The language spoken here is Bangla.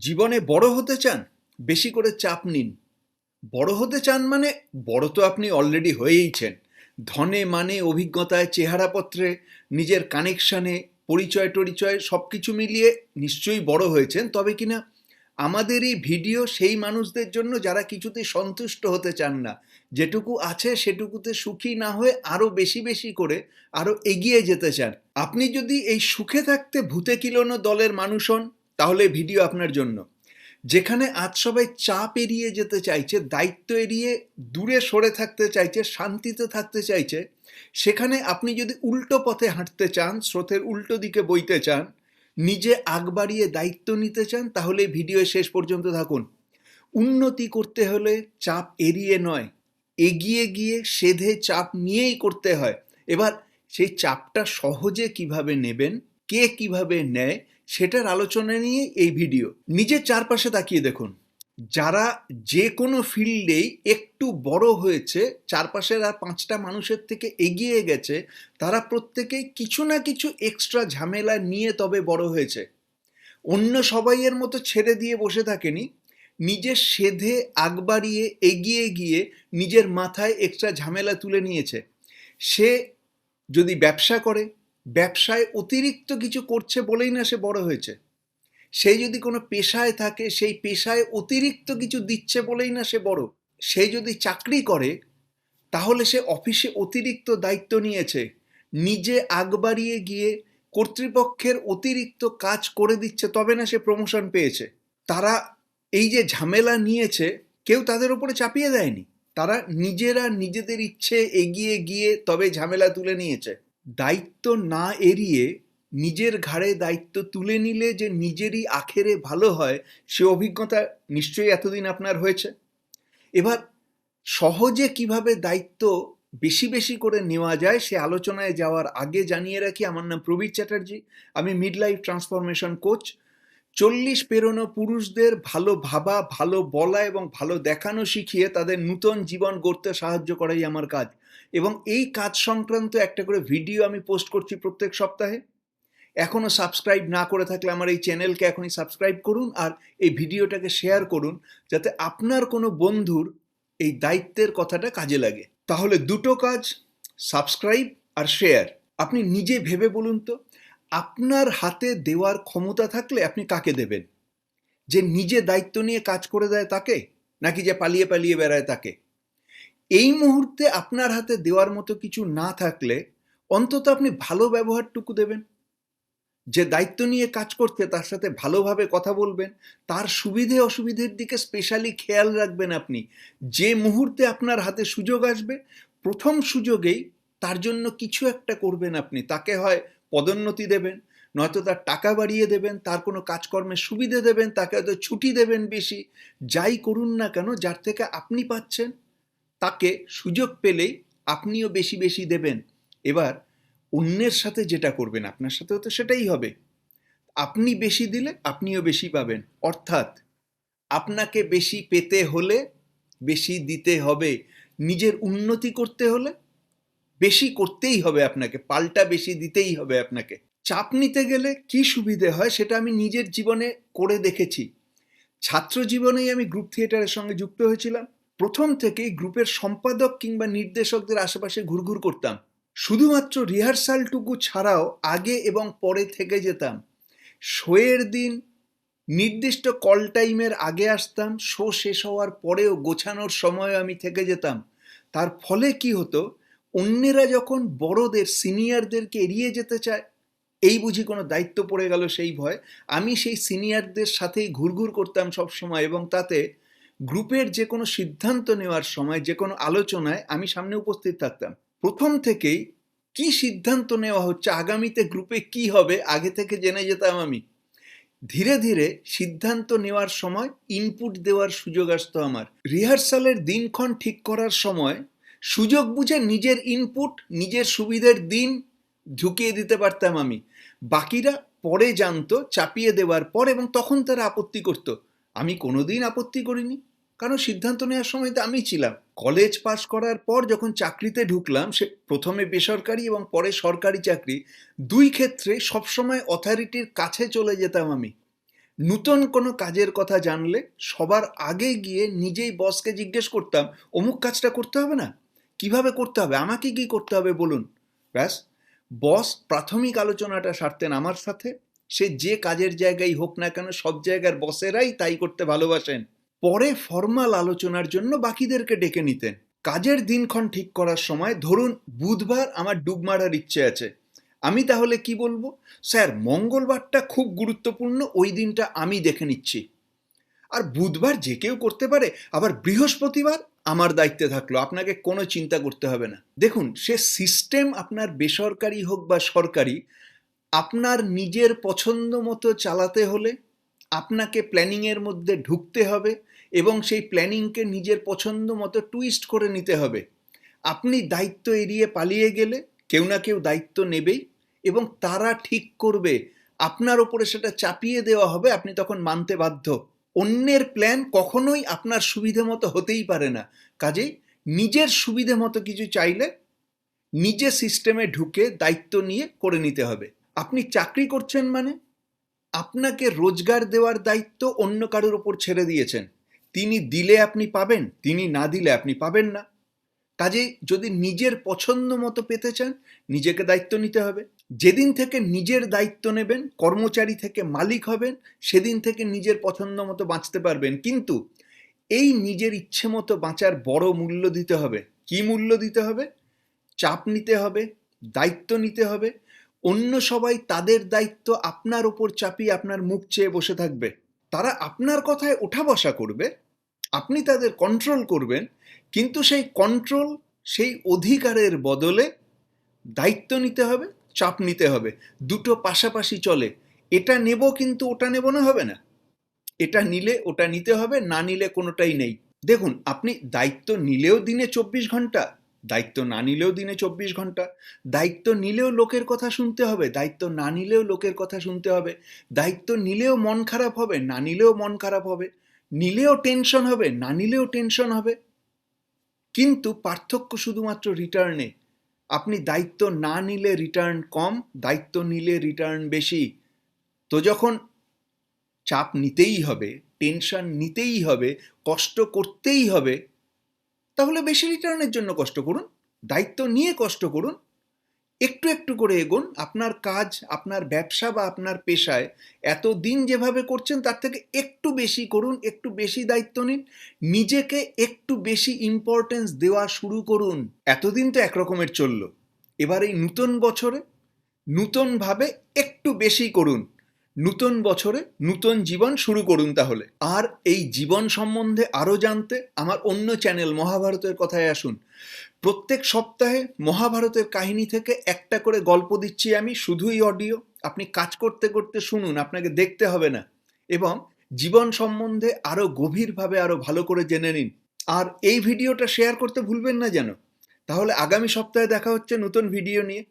জীবনে বড় হতে চান, বেশি করে চাপ নিন। বড় হতে চান মানে বড় তো আপনি অলরেডি হয়েইছেন ধনে মানে অভিজ্ঞতায়, চেহারাপত্রে, নিজের কানেকশানে পরিচয়, টরিচয় সব কিছু মিলিয়ে নিশ্চয়ই বড় হয়েছেন। তবে কিনা আমাদের এই ভিডিও সেই মানুষদের জন্য যারা কিছুতেই সন্তুষ্ট হতে চান না, যেটুকু আছে সেটুকুতে সুখী না হয়ে আরও বেশি বেশি করে আরও এগিয়ে যেতে চান। আপনি যদি এই সুখে থাকতে ভূতে কিলোনো দলের মানুষ হন তাহলে ভিডিও আপনার জন্য। যেখানে আজ সবাই চাপ এড়িয়ে যেতে চাইছে, দায়িত্ব এড়িয়ে দূরে সরে থাকতে চাইছে, শান্তিতে থাকতে চাইছে, সেখানে আপনি যদি উল্টো পথে হাঁটতে চান, স্রোতের উল্টো দিকে বইতে চান, নিজে আগ বাড়িয়ে দায়িত্ব নিতে চান, তাহলে ভিডিও শেষ পর্যন্ত থাকুন। উন্নতি করতে হলে চাপ এড়িয়ে নয়, এগিয়ে গিয়ে সেধে চাপ নিয়েই করতে হয়। এবার সেই চাপটা সহজে কীভাবে নেবেন, কে কীভাবে নেয় সেটার আলোচনা নিয়ে এই ভিডিও। নিজের চারপাশে তাকিয়ে দেখুন। যারা যে কোনো ফিল্ডেই একটু বড় হয়েছে, চারপাশের আর পাঁচটা মানুষের থেকে এগিয়ে গেছে, তারা প্রত্যেকেই কিছু না কিছু এক্সট্রা ঝামেলা নিয়ে তবে বড় হয়েছে। অন্য সবাইয়ের মতো ছেড়ে দিয়ে বসে থাকেনি। নিজের সেধে আগ বাড়িয়ে এগিয়ে গিয়ে নিজের মাথায় এক্সট্রা ঝামেলা তুলে নিয়েছে। সে যদি ব্যবসা করে ব্যবসায় অতিরিক্ত কিছু করছে বলেই না সে বড় হয়েছে। সে যদি কোনো পেশায় থাকে, সেই পেশায় অতিরিক্ত কিছু দিচ্ছে বলেই না সে বড়। সে যদি চাকরি করে, তাহলে সে অফিসে অতিরিক্ত দায়িত্ব নিয়েছে। নিজে আগ বাড়িয়ে গিয়ে কর্তৃপক্ষের অতিরিক্ত কাজ করে দিচ্ছে, তবে না সে প্রমোশন পেয়েছে। তারা এই যে ঝামেলা নিয়েছে, কেউ তাদের উপরে চাপিয়ে দেয়নি। তারা নিজেরা নিজেদের ইচ্ছে এগিয়ে গিয়ে তবে ঝামেলা তুলে নিয়েছে। দায়িত্ব না এড়িয়ে নিজের ঘাড়ে দায়িত্ব তুলে নিলে যে নিজেরই আখেরে ভালো হয়, সে অভিজ্ঞতা নিশ্চয়ই এতদিন আপনার হয়েছে। এবার সহজে কীভাবে দায়িত্ব বেশি বেশি করে নেওয়া যায়, সে আলোচনায় যাওয়ার আগে জানিয়ে রাখি, আমার নাম প্রবীর চ্যাটার্জি, আমি মিড লাইফ ট্রান্সফরমেশন কোচ চল্লিশ পেরোনো পুরুষদের ভালো ভাবা, ভালো বলা এবং ভালো দেখানো শিখিয়ে তাদের নূতন জীবন গড়তে সাহায্য করাই আমার কাজ। এবং এই কাজ সংক্রান্ত একটা করে ভিডিও আমি পোস্ট করছি প্রত্যেক সপ্তাহে। এখনও সাবস্ক্রাইব না করে থাকলে আমার এই চ্যানেলকে এখনই সাবস্ক্রাইব করুন আর এই ভিডিওটাকে শেয়ার করুন যাতে আপনার কোনো বন্ধুর এই দায়িত্বের কথাটা কাজে লাগে। তাহলে দুটো কাজ, সাবস্ক্রাইব আর শেয়ার। আপনি নিজে ভেবে বলুন তো। আপনার হাতে দেওয়ার ক্ষমতা থাকলে আপনি কাকে দেবেন? যে নিজে দায়িত্ব নিয়ে কাজ করে দেয় তাকে, নাকি যে পালিয়ে পালিয়ে বেড়ায় তাকে? এই মুহূর্তে আপনার হাতে দেওয়ার মতো কিছু না থাকলে অন্তত আপনি ভালো ব্যবহারটুকু দেবেন। যে দায়িত্ব নিয়ে কাজ করতে তার সাথে ভালোভাবে কথা বলবেন, তার সুবিধে অসুবিধের দিকে স্পেশালি খেয়াল রাখবেন আপনি। যে মুহূর্তে আপনার হাতে সুযোগ আসবে, প্রথম সুযোগেই তার জন্য কিছু একটা করবেন আপনি। তাকে হয় পদোন্নতি দেবেন, নয়তো তার টাকা বাড়িয়ে দেবেন, তার কোনো কাজকর্মে সুবিধে দেবেন, তাকে হয়তো ছুটি দেবেন বেশি। যাই করুন না কেন, যার থেকে আপনি পাচ্ছেন, তাকে সুযোগ পেলেই আপনিও বেশি বেশি দেবেন। এবার অন্যের সাথে যেটা করবেন, আপনার সাথেও তো সেটাই হবে। আপনি বেশি দিলে আপনিও বেশি পাবেন। অর্থাৎ আপনাকে বেশি পেতে হলে বেশি দিতে হবে। নিজের উন্নতি করতে হলে বেশি করতেই হবে আপনাকে, পাল্টা বেশি দিতেই হবে আপনাকে। চাপ নিতে গেলে কি সুবিধে হয় সেটা আমি নিজের জীবনে করে দেখেছি। ছাত্র জীবনেই আমি গ্রুপ থিয়েটারের সঙ্গে যুক্ত হয়েছিলাম। প্রথম থেকেই গ্রুপের সম্পাদক কিংবা নির্দেশকদের আশেপাশে ঘুরঘুর করতাম। শুধুমাত্র রিহার্সালটুকু ছাড়াও আগে এবং পরে থেকে যেতাম। শোয়ের দিন, নির্দিষ্ট কল টাইমের আগে আসতাম শো শেষ হওয়ার পরেও গোছানোর সময় আমি থেকে যেতাম। তার ফলে কি হতো অন্যেরা যখন বড়দের, সিনিয়রদেরকে এড়িয়ে যেতে চায়, এই বুঝি কোনো দায়িত্ব পড়ে গেল সেই ভয়। আমি সেই সিনিয়রদের সাথেই ঘুরঘুর করতাম সব সময় এবং তাতে গ্রুপের যে কোনো সিদ্ধান্ত নেওয়ার সময় যে কোনো আলোচনায় আমি সামনে উপস্থিত থাকতাম। প্রথম থেকেই কি সিদ্ধান্ত নেওয়া হচ্ছে, আগামীতে গ্রুপে কি হবে, আগে থেকে জেনে যেতাম আমি। ধীরে ধীরে সিদ্ধান্ত নেওয়ার সময় ইনপুট দেওয়ার সুযোগ আসতো আমার। রিহার্সালের দিনক্ষণ ঠিক করার সময় সুযোগ বুঝে নিজের ইনপুট নিজের সুবিধের দিন ঢুকিয়ে দিতে পারতাম আমি। বাকিরা পরে জানতো, চাপিয়ে দেওয়ার পর এবং তখন তারা আপত্তি করত। আমি কোনোদিন আপত্তি করিনি। কারণ সিদ্ধান্ত নেওয়ার সময় তো আমি ছিলাম। কলেজ পাশ করার পর যখন চাকরিতে ঢুকলাম, সে প্রথমে বেসরকারি এবং পরে সরকারি চাকরি, দুই ক্ষেত্রে সবসময় অথরিটির কাছে চলে যেতাম আমি। নূতন কোনো কাজের কথা জানলে সবার আগে গিয়ে নিজেই বসকে জিজ্ঞেস করতাম, অমুক কাজটা করতে হবে না? কীভাবে করতে হবে? আমাকে কি করতে হবে বলুন। ব্যাস। বস প্রাথমিক আলোচনাটা সারতেন আমার সাথে। সে যে কাজের জায়গায় হোক না কেন সব জায়গার বসেরাই তাই করতে ভালোবাসেন। পরে ফর্মাল আলোচনার জন্য বাকিদেরকে ডেকে নিতেন। কাজের দিনক্ষণ ঠিক করার সময় ধরুন বুধবার আমার ডুব মারার ইচ্ছে আছে। আমি তাহলে কি বলব? স্যার, মঙ্গলবারটা খুব গুরুত্বপূর্ণ, ওই দিনটা আমি দেখে নিচ্ছি। আর বুধবার যে কেউ করতে পারে, আবার বৃহস্পতিবার আমার দায়িত্বে থাকল। আপনাকে কোনো চিন্তা করতে হবে না। দেখুন, সে সিস্টেম আপনার বেসরকারি হোক বা সরকারি, আপনার নিজের পছন্দ মতো চালাতে হলে আপনাকে প্ল্যানিংয়ের মধ্যে ঢুকতে হবে এবং সেই প্ল্যানিংকে নিজের পছন্দ মতো টুইস্ট করে নিতে হবে। আপনি দায়িত্ব এড়িয়ে পালিয়ে গেলে কেউ না কেউ দায়িত্ব নেবেই এবং তারা ঠিক করবে। আপনার ওপরে সেটা চাপিয়ে দেওয়া হবে, আপনি তখন মানতে বাধ্য। অন্যের প্ল্যান কখনোই আপনার সুবিধে মতো হতেই পারে না। কাজেই নিজের সুবিধে মতো কিছু চাইলে নিজে সিস্টেমে ঢুকে দায়িত্ব নিয়ে করে নিতে হবে। আপনি চাকরি করছেন মানে? আপনাকে রোজগার দেওয়ার দায়িত্ব অন্য কারোর ওপর ছেড়ে দিয়েছেন। তিনি দিলে আপনি পাবেন, তিনি না দিলে আপনি পাবেন না। কাজেই যদি নিজের পছন্দ মতো পেতে চান, নিজেকে দায়িত্ব নিতে হবে। যেদিন থেকে নিজের দায়িত্ব নেবেন, কর্মচারী থেকে মালিক হবেন, সেদিন থেকে নিজের পছন্দ মতো বাঁচতে পারবেন। কিন্তু এই নিজের ইচ্ছে মতো বাঁচার বড় মূল্য দিতে হবে। কি মূল্য দিতে হবে? চাপ নিতে হবে, দায়িত্ব নিতে হবে। অন্য সবাই তাদের দায়িত্ব আপনার ওপর চাপিয়ে আপনার মুখ চেয়ে বসে থাকবে। তারা আপনার কথায় ওঠা বসা করবে, আপনি তাদের কন্ট্রোল করবেন, কিন্তু সেই কন্ট্রোল সেই অধিকারের বদলে দায়িত্ব নিতে হবে চাপ নিতে হবে। দুটো পাশাপাশি চলে। এটা নেব কিন্তু ওটা নেব না হবে না। এটা নিলে ওটা নিতে হবে, না নিলে কোনোটাই নেই। দেখুন, আপনি দায়িত্ব নিলেও দিনে চব্বিশ ঘণ্টা, দায়িত্ব না নিলেও দিনে চব্বিশ ঘণ্টা, দায়িত্ব নিলেও লোকের কথা শুনতে হবে, দায়িত্ব না নিলেও লোকের কথা শুনতে হবে, দায়িত্ব নিলেও মন খারাপ হবে, না নিলেও মন খারাপ হবে, নিলেও টেনশন হবে, না নিলেও টেনশন হবে। কিন্তু পার্থক্য শুধুমাত্র রিটার্নে আপনি দায়িত্ব না নিলে রিটার্ন কম, দায়িত্ব নিলে রিটার্ন বেশি। তো যখন চাপ নিতেই হবে টেনশন নিতেই হবে, কষ্ট করতেই হবে, তাহলে বেশি রিটার্নের জন্য কষ্ট করুন, দায়িত্ব নিয়ে কষ্ট করুন একটু একটু করে এগোন। আপনার কাজ, আপনার ব্যবসা বা আপনার পেশায় এত দিন যেভাবে করছেন, তার থেকে একটু বেশি করুন, একটু বেশি দায়িত্ব নিন। নিজেকে একটু বেশি ইম্পর্টেন্স দেওয়া শুরু করুন। এতদিন তো একরকমের চলল। এবার এই নূতন বছরে নূতনভাবে একটু বেশি করুন। নূতন বছরে নূতন জীবন শুরু করুন তাহলে। আর এই জীবন সম্বন্ধে আরও জানতে আমার অন্য চ্যানেল মহাভারতের কথায় আসুন। প্রত্যেক সপ্তাহে মহাভারতের কাহিনী থেকে একটা করে গল্প দিচ্ছি আমি, শুধুই অডিও আপনি কাজ করতে করতে শুনুন, আপনাকে দেখতে হবে না। এবং জীবন সম্বন্ধে আরও গভীরভাবে আরও ভালো করে জেনে নিন। আর এই ভিডিওটা শেয়ার করতে ভুলবেন না যেন। তাহলে আগামী সপ্তাহে দেখা হচ্ছে নতুন ভিডিও নিয়ে।